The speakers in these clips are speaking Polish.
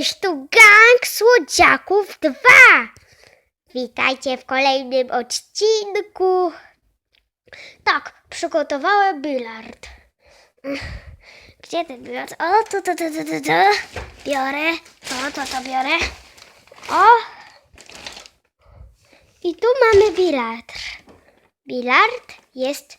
Cześć, tu Gang Słodziaków 2. Witajcie w kolejnym odcinku. Tak, przygotowałem bilard. Gdzie ten bilard? O, to, to, to, to, to, to. Biorę. To, to, to biorę. O. I tu mamy bilard. Bilard jest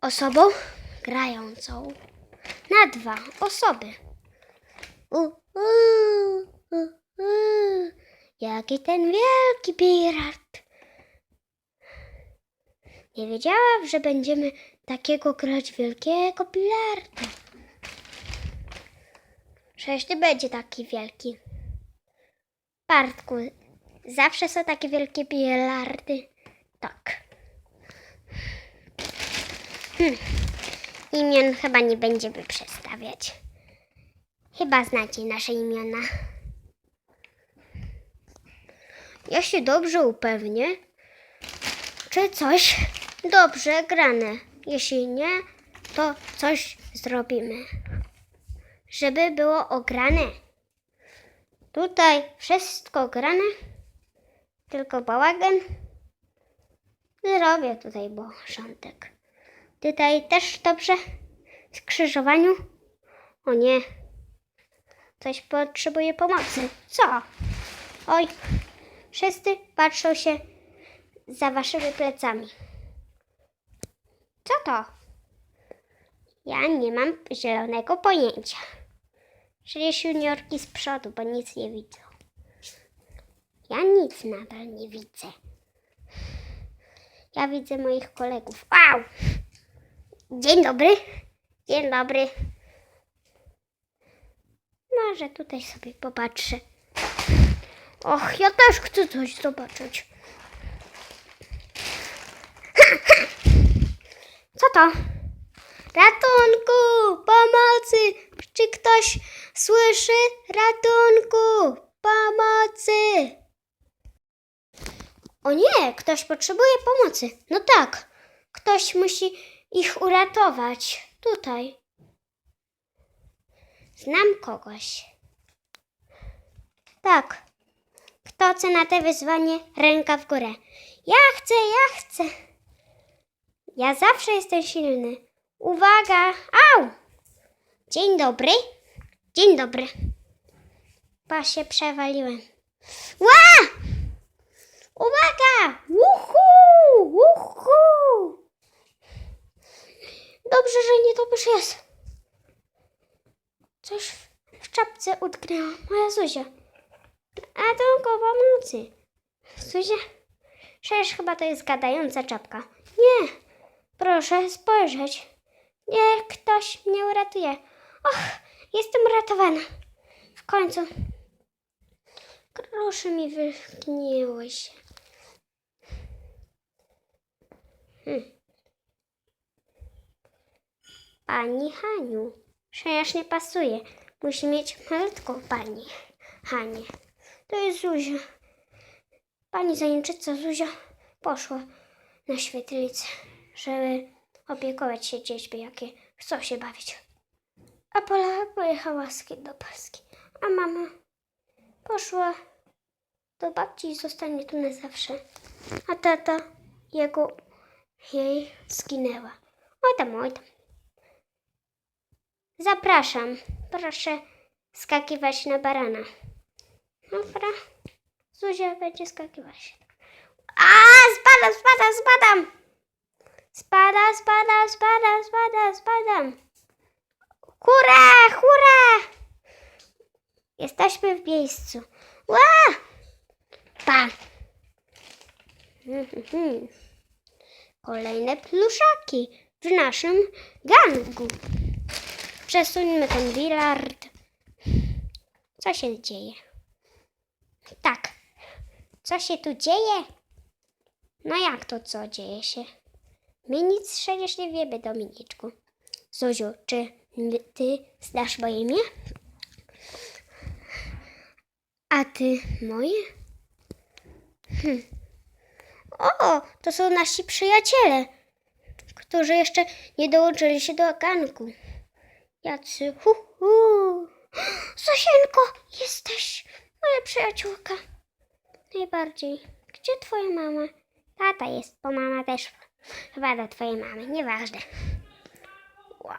osobą grającą na dwa osoby. U, u. Jaki ten wielki pirat. Nie wiedziałam, że będziemy takiego grać wielkiego bilarda. Przecież nie będzie taki wielki. Bartku, zawsze są takie wielkie bilardy. Tak. Hmm. Imion chyba nie będziemy przedstawiać. Chyba znacie nasze imiona. Ja się dobrze upewnię, czy coś dobrze grane. Jeśli nie, to coś zrobimy, żeby było ograne. Tutaj wszystko grane, tylko bałagan. Zrobię tutaj porządek. Tutaj też dobrze skrzyżowaniu. O nie, Ktoś potrzebuje pomocy. Co? Oj, wszyscy patrzą się za waszymi plecami. Co to? Ja nie mam zielonego pojęcia. Przecież juniorki z przodu, bo nic nie widzą. Ja nic nadal nie widzę. Ja widzę moich kolegów. Au! Dzień dobry. Dzień dobry. Może tutaj sobie popatrzę. Och, ja też chcę coś zobaczyć. Co to? Ratunku! Pomocy! Czy ktoś słyszy? Ratunku! Pomocy! O nie, ktoś potrzebuje pomocy. No tak, ktoś musi ich uratować. Tutaj. Znam kogoś. Tak. Na te wyzwanie? Ręka w górę. Ja chcę, ja chcę. Ja zawsze jestem silny. Uwaga! Au! Dzień dobry. Dzień dobry. Pa się przewaliłem. Ła! Uwaga! Uhu! Uhu! Dobrze, że nie dobrze jest. Coś w, czapce utknęła. Moja Zuzia. A to pomocy. Zuzia? Przecież chyba to jest gadająca czapka. Nie. Proszę spojrzeć. Niech ktoś mnie uratuje. Och, jestem uratowana. W końcu. Proszę mi wyknięło się. Hmm. Pani Haniu. Przecież nie pasuje. Musi mieć malutką pani. Hanie. To jest Zuzia. Pani zajęczyca Zuzia poszła na świetlicę, żeby opiekować się dziećmi, jakie chcą się bawić. A Pola pojechała z do Polski. A mama poszła do babci i zostanie tu na zawsze. A tata jego jej zginęła. Oj tam, oj tam. Zapraszam. Proszę skakiwać na barana. Dobra. Zuzia będzie skakiwać. A, spadam, spadam, spadam. Spada, spada, spada, spada, spadam. Hurra, hurra. Jesteśmy w miejscu. Ła! Pa. Mhm. Kolejne pluszaki w naszym gangu. Przesuńmy ten bilard. Co się dzieje? Tak. Co się tu dzieje? No jak to co dzieje się? My nic przecież nie wiemy, Dominiczku. Zuziu, czy ty znasz moje imię? A ty moje? Hm. O, to są nasi przyjaciele, którzy jeszcze nie dołączyli się do gangu. Jacy hu hu. Jesteś moja przyjaciółka. Najbardziej. Gdzie twoja mama? Tata jest, bo mama też chyba do twojej mamy. Nieważne. Wow.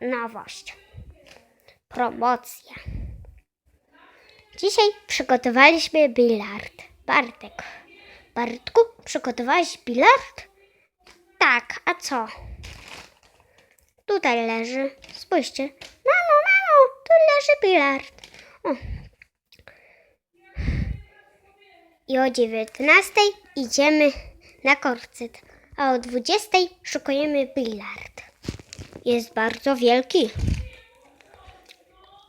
Nowość. Promocja. Dzisiaj przygotowaliśmy bilard. Bartek. Bartku, przygotowałeś bilard? Tak, a co? Tutaj leży. Spójrzcie. Mamo, mamo, tu leży bilard. O. I o 19 idziemy na korcyt, a o 20 szukujemy bilard. Jest bardzo wielki.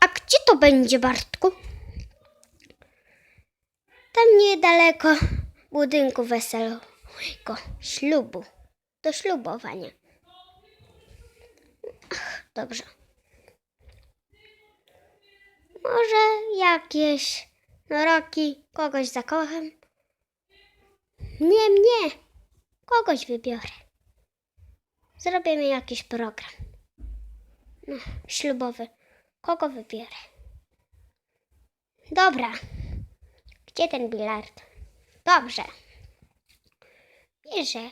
A gdzie to będzie, Bartku? Tam niedaleko budynku weselowego, ślubu, do ślubowania. Ach, dobrze. Może jakieś noroki, kogoś zakocham? Nie mnie, kogoś wybiorę. Zrobimy jakiś program. No, ślubowy. Kogo wybiorę? Dobra. Gdzie ten bilard? Dobrze. Bierze.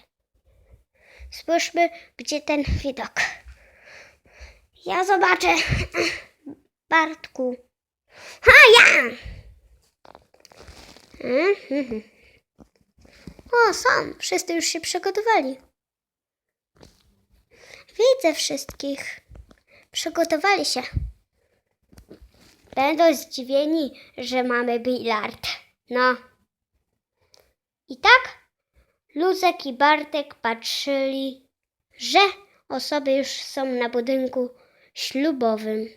Spójrzmy, gdzie ten widok. Ja zobaczę. Bartku. Ha, ja! Mhm. O, są. Wszyscy już się przygotowali. Widzę wszystkich. Przygotowali się. Będą zdziwieni, że mamy bilard. No. I tak Luzek i Bartek patrzyli, że osoby już są na budynku ślubowym.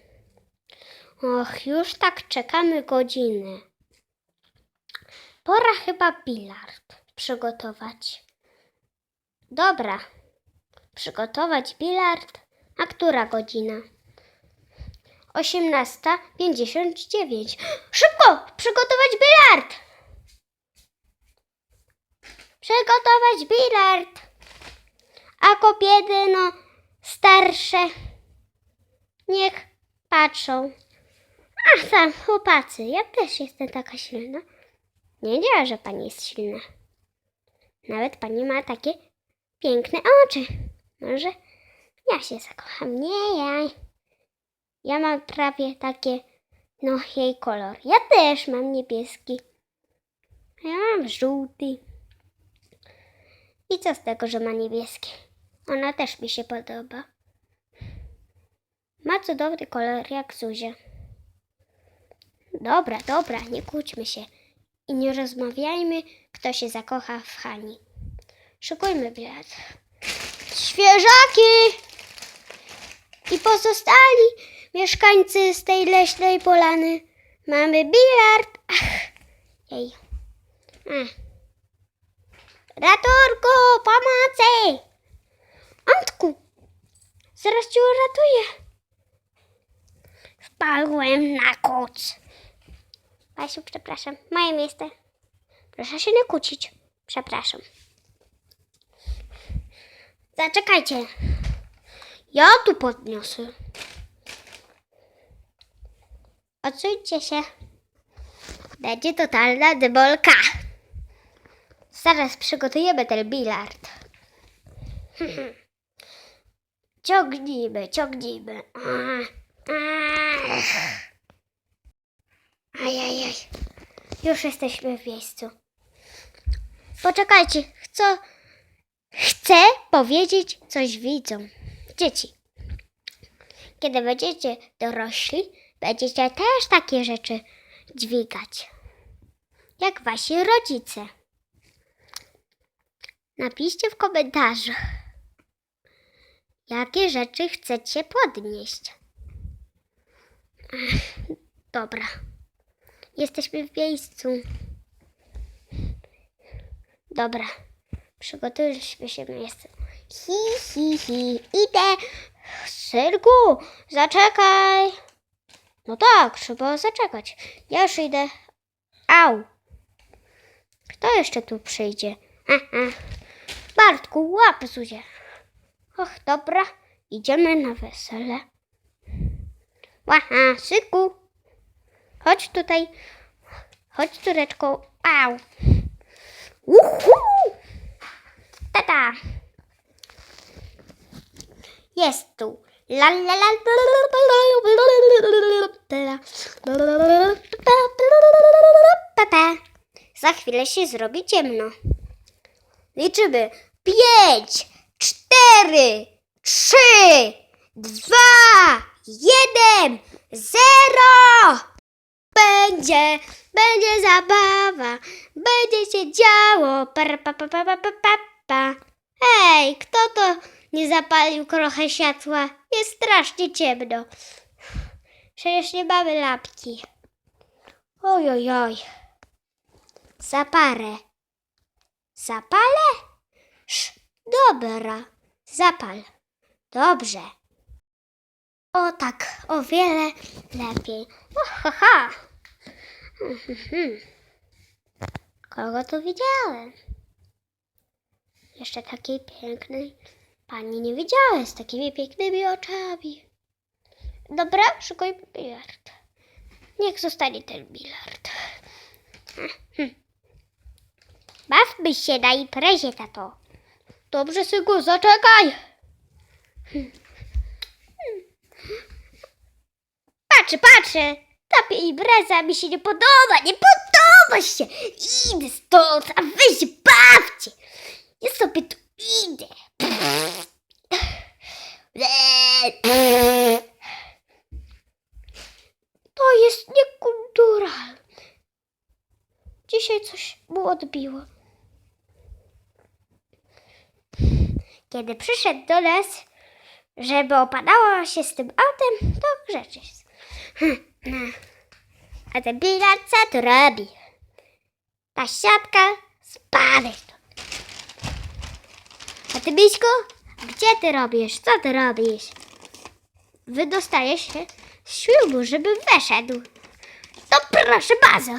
Och, już tak czekamy godzinę. Pora chyba bilard przygotować. Dobra, przygotować bilard. A która godzina? 18.59. Szybko! Przygotować bilard! Przygotować bilard! A kobiety, no, starsze, niech patrzą. Ach, tam, chłopacy, ja też jestem taka silna. Nie wiedziała, że pani jest silna. Nawet pani ma takie piękne oczy. Może ja się zakocham. Nie, ja. Ja mam prawie takie, no, jej kolor. Ja też mam niebieski. Ja mam żółty. I co z tego, że ma niebieski? Ona też mi się podoba. Ma cudowny kolor jak Zuzia. Dobra, dobra, nie kłóćmy się. I nie rozmawiajmy, kto się zakocha w Hani. Szykujmy bilet. Świeżaki! I pozostali mieszkańcy z tej leśnej polany. Mamy bilard. Ach, jej. Ach. Ratunku, pomocy! Antku, zaraz cię uratuję. Wpadłem na koc. Basiu, przepraszam. Moje miejsce. Proszę się nie kłócić. Przepraszam. Zaczekajcie. Ja tu podniosę. Odsuńcie się. Będzie totalna dybolka. Zaraz przygotujemy ten bilard. Ciągnijmy, ciągnijmy. Ajajaj. Już jesteśmy w miejscu. Poczekajcie, chcę, chcę powiedzieć coś widzom. Dzieci, kiedy będziecie dorośli, będziecie też takie rzeczy dźwigać. Jak wasi rodzice. Napiszcie w komentarzu, jakie rzeczy chcecie podnieść. Dobra. Jesteśmy w miejscu. Dobra. Przygotujmy się miejsce. Hi, hi, hi. Idę. Synku, zaczekaj. No tak, trzeba zaczekać. Ja już idę. Au. Kto jeszcze tu przyjdzie? Aha. Bartku, łap Zuzię. Och, dobra. Idziemy na wesele. Łaha, syku. Chodź tutaj. Chodź, córeczko. Au. Uhu. Tata. Jest tu. La la la. Za chwilę się zrobi ciemno. Liczymy. Pięć, cztery, trzy, dwa, jeden, zero. Będzie, będzie zabawa, będzie się działo. Pa, pa, pa, pa, pa, pa, pa, pa. Hej, kto to nie zapalił trochę światła? Jest strasznie ciemno. Przecież nie mamy lampki. Oj, oj, oj. Zaparę. Zapalę? Sz, dobra. Zapal. Dobrze. O tak, o wiele lepiej. O, ha, ha. Mhm. Kogo tu widziałem? Jeszcze takiej pięknej pani nie widziałem z takimi pięknymi oczami. Dobra, szukaj bilard. Niech zostanie ten bilard. Mhm. Bawmy się na imprezie, tato. Dobrze, synku, zaczekaj. Patrzę, patrzę. Ta impreza mi się nie podoba, nie podoba się. Idę stąd, a wy się bawcie. Ja sobie tu idę. To jest niekulturalne. Dzisiaj coś mu odbiło. Kiedy przyszedł do nas, żeby opadało się z tym autem, to rzeczy jest. Hm, A ten bilard co tu robi? Ta siatka spadaj stąd. A ty, Biśku, gdzie ty robisz? Co ty robisz? Wydostajesz się z ślubu, żeby weszedł. To proszę bardzo.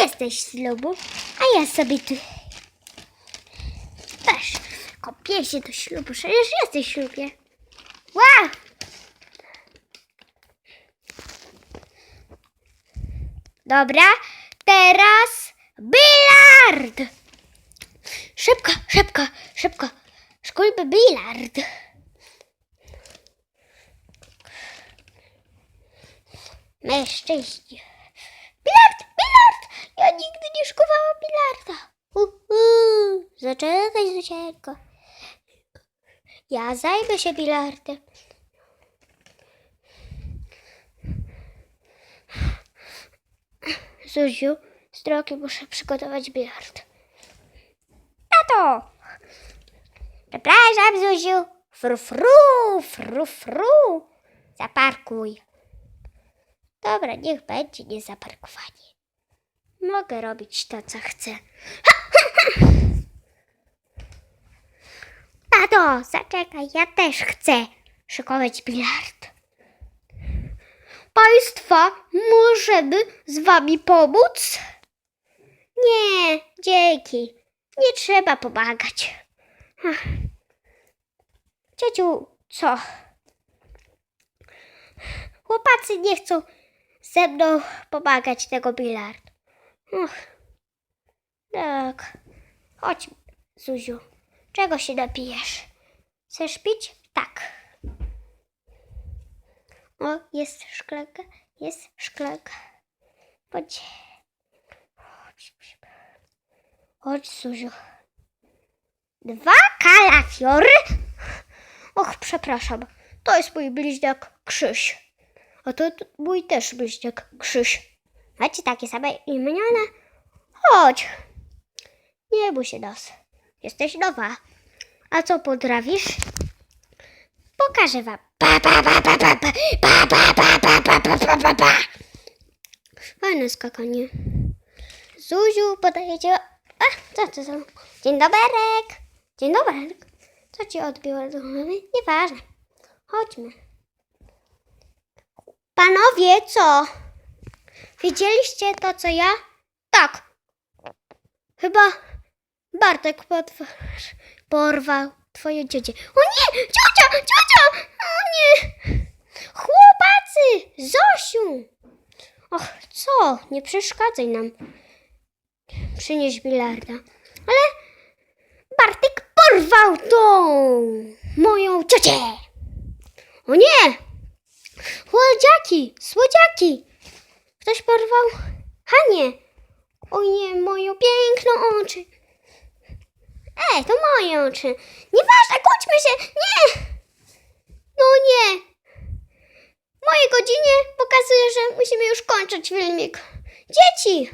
Jesteś z ślubu, a ja sobie tu też kopię się do ślubu. Przecież jesteś w ślubie. Wow! Dobra, teraz bilard! Szybko, szybko, szybko. Szkulby bilard. Mężczyźni. Bilard, bilard! Ja nigdy nie szkowałam bilarda. Uhu, zaczekaj, Zuzienko. Ja zajmę się bilardem. Zuziu, z drogi muszę przygotować bilard. Tato! Przepraszam, Zuziu. Fru, fru, fru, fru. Zaparkuj. Dobra, niech będzie niezaparkowanie. Mogę robić to, co chcę. Tato, zaczekaj, ja też chcę szykować bilard. Państwa, możemy z wami pomóc? Nie, dzięki. Nie trzeba pomagać. Ciociu, co? Chłopacy nie chcą ze mną pomagać tego bilard. Ach. Tak. Chodź, Zuziu. Czego się napijesz? Chcesz pić? Tak. O, jest szklanka, jest szklanka. Chodź. Chodź, Zuziu. Dwa kalafiory? Och, przepraszam. To jest mój bliźniak Krzyś. A to mój też bliźniak Krzyś. Macie takie same imiona? Chodź. Nie bój się nas. Jesteś nowa. A co potrafisz? Pokażę wam. Pa, pa, pa, pa, pa, pa, pa, pa, pa, pa, pa, pa, pa, pa, pa. Fajne skakanie. Zuziu, podajecie... A, co to za... Dzień doberek. Dzień doberek. Co ci odbiło do głowy? Nieważne. Chodźmy. Panowie, co? Widzieliście to, co ja? Tak. Chyba Bartek potw- porwał twoje dziecię. O nie! Ciocia! Ciocia! O nie! Chłopacy! Zosiu! Och, co? Nie przeszkadzaj nam. Przynieś bilarda. Ale Bartek porwał tą moją ciocię. O nie! Słodziaki! Słodziaki! Ktoś porwał Hanie. O nie, moje piękne oczy. Ej, to moje oczy. Nieważne, kłóćmy się. Nie! No nie. W mojej godzinie pokazuje, że musimy już kończyć filmik. Dzieci!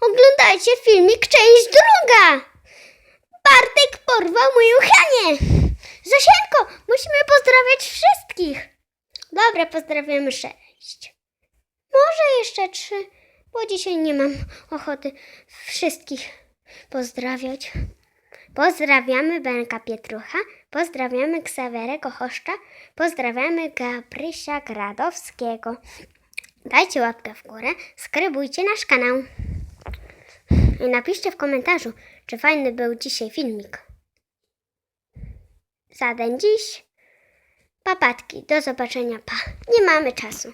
Oglądajcie filmik część druga. Bartek porwał moją Hanię. Zosienko, musimy pozdrawiać wszystkich. Dobra, pozdrawiamy sześć. Może jeszcze trzy, bo dzisiaj nie mam ochoty wszystkich pozdrawiać. Pozdrawiamy Benka Pietrucha, pozdrawiamy Ksawerego Choszcza, pozdrawiamy Gabrysia Gradowskiego. Dajcie łapkę w górę, skrybujcie nasz kanał. I napiszcie w komentarzu, czy fajny był dzisiaj filmik. Za den dziś. Papatki, do zobaczenia, pa. Nie mamy czasu.